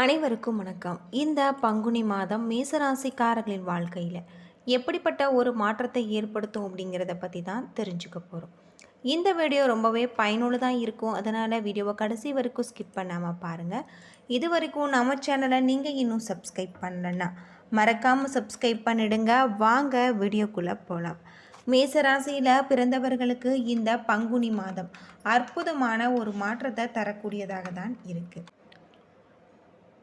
அனைவருக்கும் வணக்கம். இந்த பங்குனி மாதம் மேசராசிக்காரர்களின் வாழ்க்கையில் எப்படிப்பட்ட ஒரு மாற்றத்தை ஏற்படுத்தும் அப்படிங்கிறத பற்றி தான் தெரிஞ்சுக்க போகிறோம் இந்த வீடியோ ரொம்பவே பயனுள்ளதாக இருக்கும். அதனால் வீடியோவை கடைசி வரைக்கும் ஸ்கிப் பண்ணாமல் பாருங்கள் இது வரைக்கும் நம்ம சேனலை நீங்கள் இன்னும் சப்ஸ்கிரைப் பண்ணலன்னா மறக்காமல் சப்ஸ்கிரைப் பண்ணிடுங்க. வாங்க வீடியோக்குள்ளே போகலாம் மேசராசியில் பிறந்தவர்களுக்கு இந்த பங்குனி மாதம் அற்புதமான ஒரு மாற்றத்தை தரக்கூடியதாக தான் இருக்குது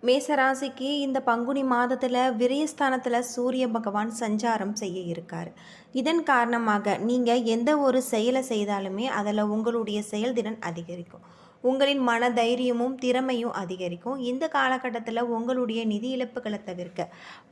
மேசராசிக்கு இந்த பங்குனி மாதத்தில் விரயஸ்தானத்தில் சூரிய பகவான் சஞ்சாரம் செய்ய இருக்கார். இதன் காரணமாக நீங்கள் எந்த ஒரு செயலை செய்தாலுமே அதில் உங்களுடைய செயல்திறன் அதிகரிக்கும். உங்களின் மன தைரியமும் திறமையும் அதிகரிக்கும். இந்த காலகட்டத்தில் உங்களுடைய நிதி இழப்புகளை தவிர்க்க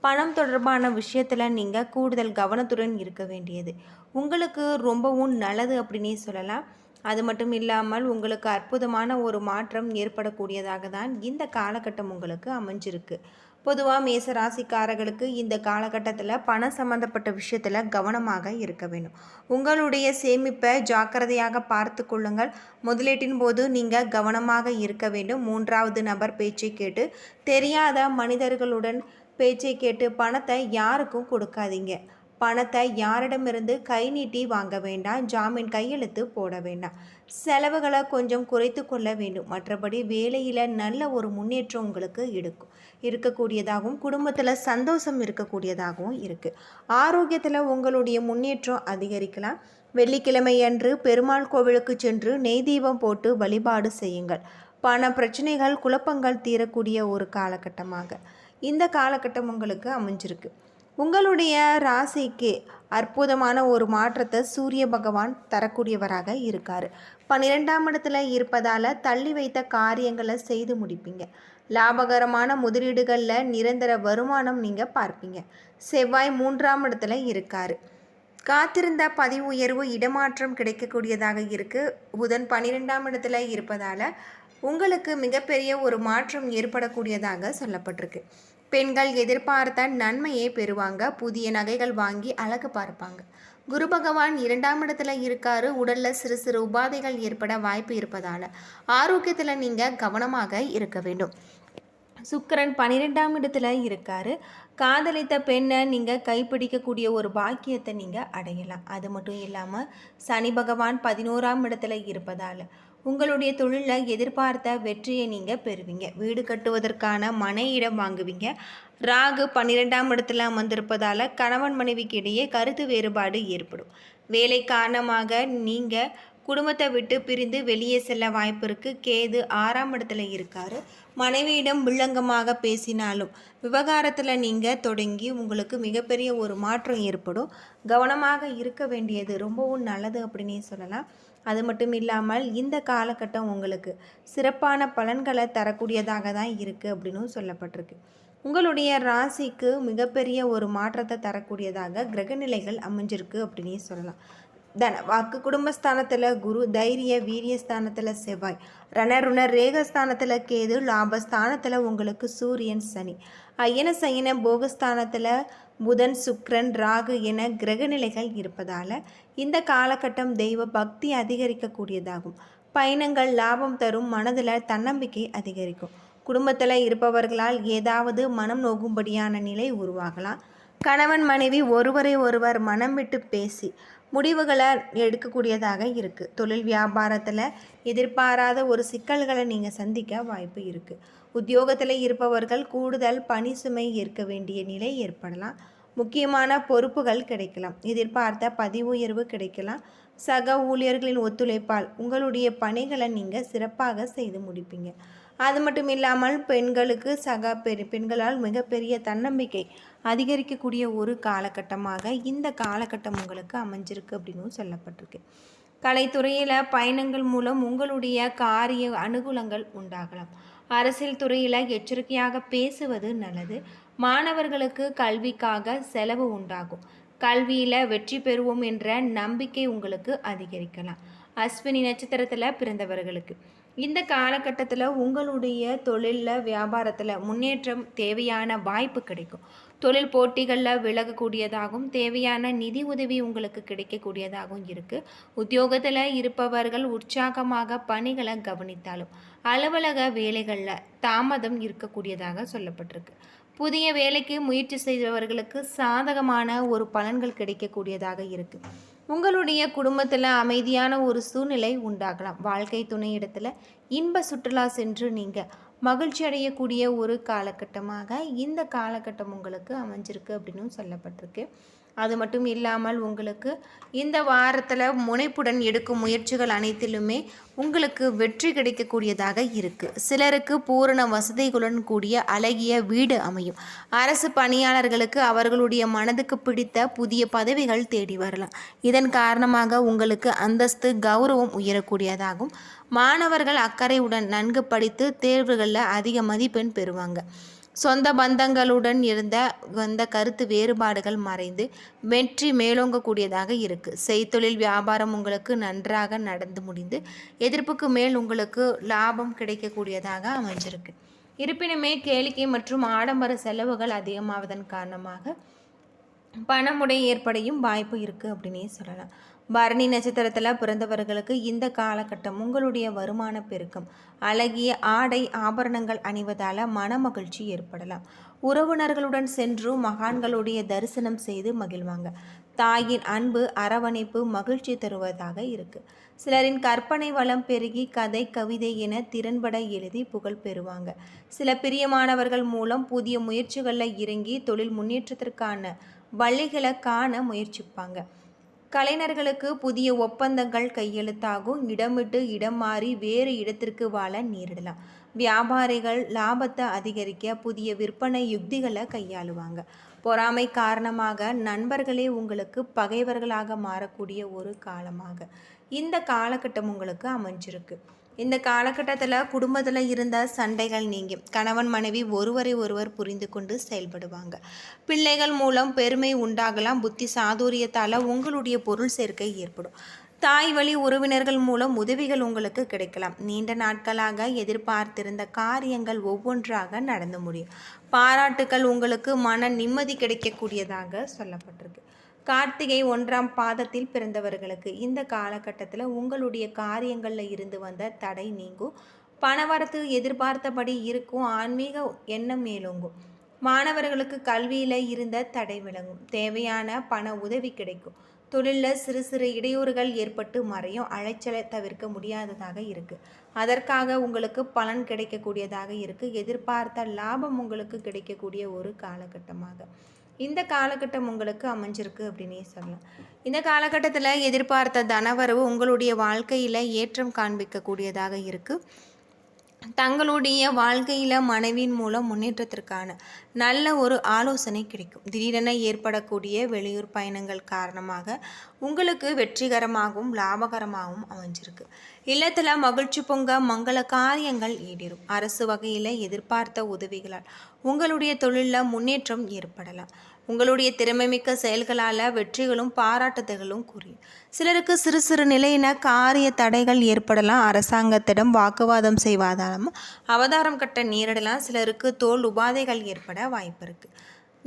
பணம் தொடர்பான விஷயத்தில் நீங்கள் கூடுதல் கவனத்துடன் இருக்க வேண்டியது. உங்களுக்கு ரொம்பவும் நல்லது அப்படின்னே சொல்லலாம். அது மட்டும் இல்லாமல் உங்களுக்கு அற்புதமான ஒரு மாற்றம் ஏற்படக்கூடியதாக தான் இந்த காலகட்டம் உங்களுக்கு அமைஞ்சிருக்கு. பொதுவாக மேச ராசிக்காரர்களுக்கு இந்த காலகட்டத்தில் பணம் சம்மந்தப்பட்ட விஷயத்தில் கவனமாக இருக்க வேண்டும் உங்களுடைய சேமிப்பை ஜாக்கிரதையாக பார்த்து கொள்ளுங்கள். முதலீட்டின் போது நீங்கள் கவனமாக இருக்க வேண்டும். மூன்றாவது நபர் பேச்சை கேட்டு தெரியாத மனிதர்களுடன் பேச்சை கேட்டு பணத்தை யாருக்கும் கொடுக்காதீங்க. பணத்தை யாரிடமிருந்து கை நீட்டி வாங்க வேண்டாம் ஜாமீன் கையெழுத்து போட வேண்டாம். செலவுகளை கொஞ்சம் குறைத்து கொள்ள வேண்டும். மற்றபடி வேலையில் நல்ல ஒரு முன்னேற்றம் உங்களுக்கு இருக்கும் இருக்கக்கூடியதாகவும் குடும்பத்தில் சந்தோஷம் இருக்கக்கூடியதாகவும் இருக்குது ஆரோக்கியத்தில் உங்களுடைய முன்னேற்றம் அதிகரிக்கலாம். வெள்ளிக்கிழமை அன்று பெருமாள் கோவிலுக்கு சென்று நெய் தீபம் போட்டு வழிபாடு செய்யுங்கள். பண பிரச்சனைகள் குழப்பங்கள் தீரக்கூடிய ஒரு காலகட்டமாக. இந்த காலகட்டம் உங்களுக்கு அமைஞ்சிருக்கு. உங்களுடைய ராசிக்கு அற்புதமான ஒரு மாற்றத்தை சூரிய பகவான் தரக்கூடியவராக இருக்கார். பன்னிரெண்டாம் இடத்துல இருப்பதால் தள்ளி வைத்த காரியங்களை செய்து முடிப்பீங்க. லாபகரமான முதலீடுகளில் நிரந்தர வருமானம் நீங்கள் பார்ப்பீங்க. செவ்வாய் மூன்றாம் இடத்துல இருக்கார். காத்திருந்த பதிவு உயர்வு இடமாற்றம் கிடைக்கக்கூடியதாக இருக்குது புதன் பன்னிரெண்டாம் இடத்துல இருப்பதால் உங்களுக்கு மிகப்பெரிய ஒரு மாற்றம் ஏற்படக்கூடியதாக சொல்லப்பட்டிருக்கு. பெண்கள் எதிர்பார்த்த நன்மையை பெறுவாங்க. புதிய நகைகள் வாங்கி அழகு பார்ப்பாங்க. குரு பகவான் இரண்டாம் இடத்துல இருக்காரு. உடல்ல சிறு சிறு உபாதைகள் ஏற்பட வாய்ப்பு இருப்பதால ஆரோக்கியத்தில் நீங்கள் கவனமாக இருக்க வேண்டும். சுக்கரன் பன்னிரெண்டாம் இடத்துல இருக்காரு. காதலித்த பெண்ணை நீங்கள் கைப்பிடிக்கக்கூடிய ஒரு பாக்கியத்தை நீங்கள் அடையலாம். அது மட்டும் இல்லாமல் சனி பகவான் பதினோராம் இடத்துல இருப்பதால் உங்களுடைய தொழிலில் எதிர்பார்த்த வெற்றியை நீங்கள் பெறுவீங்க. வீடு கட்டுவதற்கான மன இடம் வாங்குவீங்க. ராகு பன்னிரெண்டாம் இடத்துல அமர்ந்திருப்பதால் கணவன் மனைவிக்கு இடையே கருத்து வேறுபாடு ஏற்படும். வேலை காரணமாக நீங்கள் குடும்பத்தை விட்டு பிரிந்து வெளியே செல்ல வாய்ப்பு இருக்குது கேது ஆறாம் இடத்துல இருக்காரு. மனைவியிடம் வில்லங்கமாக பேசினாலும் விவகாரத்தில் நீங்கள் தொடங்கி உங்களுக்கு மிகப்பெரிய ஒரு மாற்றம் ஏற்படும். கவனமாக இருக்க வேண்டியது ரொம்பவும் நல்லது அப்படின்னே சொல்லலாம். அது மட்டும் இல்லாமல் இந்த காலகட்டம் உங்களுக்கு சிறப்பான பலன்களை தரக்கூடியதாக தான் இருக்குது அப்படின்னு சொல்லப்பட்டிருக்கு. உங்களுடைய ராசிக்கு மிகப்பெரிய ஒரு மாற்றத்தை தரக்கூடியதாக கிரகநிலைகள் அமைஞ்சிருக்கு அப்படின்னே சொல்லலாம். தன வாக்கு குடும்பஸ்தானத்தில் குரு தைரிய வீரியஸ்தானத்தில் செவ்வாய். ரணருண ரேகஸ்தானத்தில் கேது லாபஸ்தானத்தில் உங்களுக்கு சூரியன் சனி. அயன சயன போகஸ்தானத்தில் புதன் சுக்ரன் ராகு என கிரகநிலைகள் இருப்பதால் இந்த காலகட்டம் தெய்வ பக்தி அதிகரிக்கக்கூடியதாகும். பயணங்கள் லாபம் தரும் மனதில் தன்னம்பிக்கை அதிகரிக்கும். குடும்பத்தில் இருப்பவர்களால் ஏதாவது மனம் நோகும்படியான நிலை உருவாகலாம். கணவன் மனைவி ஒருவரை ஒருவர் மனம் விட்டு பேசி முடிவுகளை எடுக்கக்கூடியதாக இருக்குது தொழில் வியாபாரத்தில் எதிர்பாராத ஒரு சிக்கல்களை நீங்கள் சந்திக்க வாய்ப்பு இருக்குது உத்தியோகத்தில் இருப்பவர்கள் கூடுதல் பணி சுமை ஏற்க வேண்டிய நிலை ஏற்படலாம். முக்கியமான பொறுப்புகள் கிடைக்கலாம். எதிர்பார்த்த பதிவு உயர்வு கிடைக்கலாம். சக ஊழியர்களின் ஒத்துழைப்பால் உங்களுடைய பணிகளை நீங்கள் சிறப்பாக செய்து முடிப்பீங்க. அது மட்டும் இல்லாமல் பெண்களுக்கு சக பெரு பெண்களால் மிகப்பெரிய தன்னம்பிக்கை அதிகரிக்கக்கூடிய ஒரு காலகட்டமாக இந்த காலகட்டம் உங்களுக்கு அமைஞ்சிருக்கு அப்படின்னு சொல்லப்பட்டிருக்கு. கலைத்துறையில் பயணங்கள் மூலம் உங்களுடைய காரிய அனுகூலங்கள் உண்டாகலாம். அரசியல் துறையில் எச்சரிக்கையாக பேசுவது நல்லது. மாணவர்களுக்கு கல்விக்காக செலவு உண்டாகும். கல்வியில் வெற்றி பெறுவோம் என்ற நம்பிக்கை உங்களுக்கு அதிகரிக்கலாம். அஸ்வினி நட்சத்திரத்தில் பிறந்தவர்களுக்கு. இந்த காலகட்டத்தில் உங்களுடைய தொழிலில் வியாபாரத்தில் முன்னேற்றம் தேவையான வாய்ப்பு கிடைக்கும். தொழில் போட்டிகளில் விலகக்கூடியதாகவும் தேவையான நிதி உதவி உங்களுக்கு கிடைக்கக்கூடியதாகவும் இருக்குது உத்தியோகத்தில் இருப்பவர்கள் உற்சாகமாக பணிகளை கவனித்தாலும் அலுவலக வேலைகளில் தாமதம் இருக்கக்கூடியதாக சொல்லப்பட்டிருக்கு. புதிய வேலைக்கு முயற்சி செய்தவர்களுக்கு சாதகமான ஒரு பலன்கள் கிடைக்கக்கூடியதாக இருக்குது உங்களுடைய குடும்பத்தில் அமைதியான ஒரு சூழ்நிலை உண்டாகலாம். வாழ்க்கை துணை இடத்துல இன்ப சுற்றுலா சென்று நீங்கள் மகிழ்ச்சி அடையக்கூடிய ஒரு காலகட்டமாக இந்த காலகட்டம் உங்களுக்கு அமைஞ்சிருக்கு அப்படின்னு சொல்லப்பட்டிருக்கு. அது மட்டும் இல்லாமல் உங்களுக்கு இந்த வாரத்தில் முனைப்புடன் எடுக்கும் முயற்சிகள் அனைத்திலுமே உங்களுக்கு வெற்றி கிடைக்கக்கூடியதாக இருக்குது சிலருக்கு பூரண வசதிகளுடன் கூடிய அழகிய வீடு அமையும். அரசு பணியாளர்களுக்கு அவர்களுடைய மனதுக்கு பிடித்த புதிய பதவிகள் தேடி வரலாம். இதன் காரணமாக உங்களுக்கு அந்தஸ்து கௌரவம் உயரக்கூடியதாகும். மாணவர்கள் அக்கறையுடன் நன்கு படித்து தேர்வுகளில் அதிக மதிப்பெண் பெறுவாங்க. சொந்த பந்தங்களுடன் இருந்த அந்த கருத்து வேறுபாடுகள் மறைந்து வெற்றி மேலோங்கக்கூடியதாக இருக்குது செய்தொழில் வியாபாரம் உங்களுக்கு நன்றாக நடந்து முடிந்து எதிர்ப்புக்கு மேல் உங்களுக்கு லாபம் கிடைக்கக்கூடியதாக அமைஞ்சிருக்கு. இருப்பினுமே கேளிக்கை மற்றும் ஆடம்பர செலவுகள் அதிகமாவதன் காரணமாக பணமுடை ஏற்படையும் வாய்ப்பு இருக்குது அப்படின்னே சொல்லலாம். பரணி நட்சத்திரத்தில் பிறந்தவர்களுக்கு இந்த காலகட்டம் உங்களுடைய வருமான பெருக்கம். அழகிய ஆடை ஆபரணங்கள் அணிவதால் மன மகிழ்ச்சி ஏற்படலாம். உறவினர்களுடன் சென்று மகான்களுடைய தரிசனம் செய்து மகிழ்வாங்க. தாயின் அன்பு அரவணைப்பு மகிழ்ச்சி தருவதாக இருக்கு. சிலரின் கற்பனை வளம் பெருகி கதை கவிதை என திறன்பட எழுதி புகழ் பெறுவாங்க. சில பிரியமானவர்கள் மூலம் புதிய முயற்சிகளில் இறங்கி தொழில் முன்னேற்றத்திற்கான வழிகளை காண முயற்சிப்பாங்க. கலைஞர்களுக்கு புதிய ஒப்பந்தங்கள் கையெழுத்தாகும். இடமிட்டு இடம் மாறி வேறு இடத்திற்கு வாழ நேரிடலாம். வியாபாரிகள் லாபத்தை அதிகரிக்க புதிய விற்பனை யுக்திகளை கையாளுவாங்க. பொறாமை காரணமாக நண்பர்களே உங்களுக்கு பகைவர்களாக மாறக்கூடிய ஒரு காலமாக. இந்த காலகட்டம் உங்களுக்கு அமைஞ்சிருக்கு. இந்த காலகட்டத்தில் குடும்பத்தில் இருந்த சண்டைகள் நீங்கி கணவன் மனைவி ஒருவரை ஒருவர் புரிந்து கொண்டு செயல்படுவாங்க. பிள்ளைகள் மூலம் பெருமை உண்டாகலாம். புத்தி சாதுரியத்தால் உங்களுடைய பொருள் சேர்க்கை ஏற்படும். தாய் வழி உறவினர்கள் மூலம் உதவிகள் உங்களுக்கு கிடைக்கலாம். நீண்ட நாட்களாக எதிர்பார்த்திருந்த காரியங்கள் ஒவ்வொன்றாக நடந்து முடியும். பாராட்டுக்கள் உங்களுக்கு மன நிம்மதி கிடைக்கக்கூடியதாக சொல்லப்பட்டிருக்கு. கார்த்திகை ஒன்றாம் பாதத்தில் பிறந்தவர்களுக்கு இந்த காலகட்டத்தில் உங்களுடைய காரியங்களில் இருந்து வந்த தடை நீங்கும். பணவரத்து எதிர்பார்த்தபடி இருக்கும் ஆன்மீக எண்ணம் மேலோங்கும். மாணவர்களுக்கு கல்வியில் இருந்த தடை விளங்கும். தேவையான பண உதவி கிடைக்கும். தொழிலில் சிறு சிறு இடையூறுகள் ஏற்பட்டு மறையும். அலைச்சலை தவிர்க்க முடியாததாக இருக்குது அதற்காக உங்களுக்கு பலன் கிடைக்கக்கூடியதாக இருக்குது எதிர்பார்த்த லாபம் உங்களுக்கு கிடைக்கக்கூடிய ஒரு காலகட்டமாக. இந்த காலகட்டம் உங்களுக்கு அமைஞ்சிருக்கு அப்படின்னே சொல்லலாம். இந்த காலகட்டத்தில் எதிர்பார்த்த தனவரவு உங்களுடைய வாழ்க்கையில் ஏற்றம் காண்பிக்கக்கூடியதாக இருக்குது தங்களுடைய வாழ்க்கையில் மனைவியின் மூலம் முன்னேற்றத்திற்கான நல்ல ஒரு ஆலோசனை கிடைக்கும். திடீரென ஏற்படக்கூடிய வெளியூர் பயணங்கள் காரணமாக உங்களுக்கு வெற்றிகரமாகவும் லாபகரமாகவும் அமைஞ்சிருக்கு. இல்லத்தில் மகிழ்ச்சி பொங்க மங்கள காரியங்கள் ஈடேறும் அரசு வகையில் எதிர்பார்த்த உதவிகளால் உங்களுடைய தொழிலில் முன்னேற்றம் ஏற்படலாம். உங்களுடைய திறமைமிக்க செயல்களால் வெற்றிகளும் பாராட்டுதல்களும் கூறியும். சிலருக்கு சிறு சிறு நிலையின காரிய தடைகள் ஏற்படலாம். அரசாங்கத்திடம் வாக்குவாதம் செய்வதாலும் அவதாரம் கட்ட நேரிடலாம். சிலருக்கு தோல் உபாதைகள் ஏற்பட வாய்ப்பு இருக்குது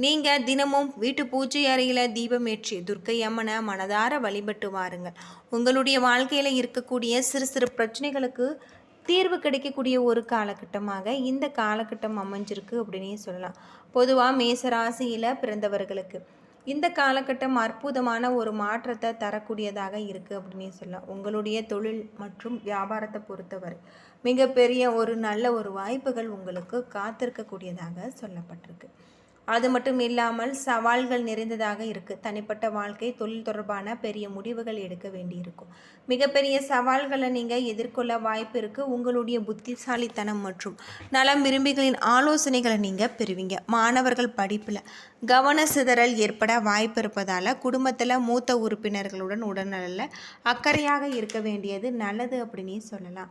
நீங்கள் தினமும் வீட்டு பூஜை அறையில் தீபம் ஏற்றி துர்க்கை அம்மனை மனதார வழிபட்டு வாருங்கள். உங்களுடைய வாழ்க்கையில் இருக்கக்கூடிய சிறு சிறு பிரச்சனைகளுக்கு தீர்வு கிடைக்கக்கூடிய ஒரு காலகட்டமாக இந்த காலகட்டம் அமைஞ்சிருக்கு அப்படின்னே சொல்லலாம். பொதுவாக மேசராசியில் பிறந்தவர்களுக்கு. இந்த காலகட்டம் அற்புதமான ஒரு மாற்றத்தை தரக்கூடியதாக இருக்குது அப்படின்னு சொல்லலாம். உங்களுடைய தொழில் மற்றும் வியாபாரத்தை பொறுத்தவரை மிகப்பெரிய ஒரு நல்ல ஒரு வாய்ப்புகள் உங்களுக்கு காத்திருக்கக்கூடியதாக சொல்லப்பட்டிருக்கு. அது மட்டும் இல்லாமல் சவால்கள் நிறைந்ததாக இருக்குது தனிப்பட்ட வாழ்க்கை தொழில் தொடர்பான பெரிய முடிவுகள் எடுக்க வேண்டியிருக்கும். மிகப்பெரிய சவால்களை நீங்கள் எதிர்கொள்ள வாய்ப்பு இருக்குது உங்களுடைய புத்திசாலித்தனம் மற்றும் நலம் விரும்பிகளின் ஆலோசனைகளை நீங்கள் பெறுவீங்க. மாணவர்கள் படிப்பில் கவன சிதறல் ஏற்பட வாய்ப்பு இருப்பதால் குடும்பத்தில் மூத்த உறுப்பினர்களுடன் உடல்நலில் அக்கறையாக இருக்க வேண்டியது நல்லது அப்படின்னே சொல்லலாம்.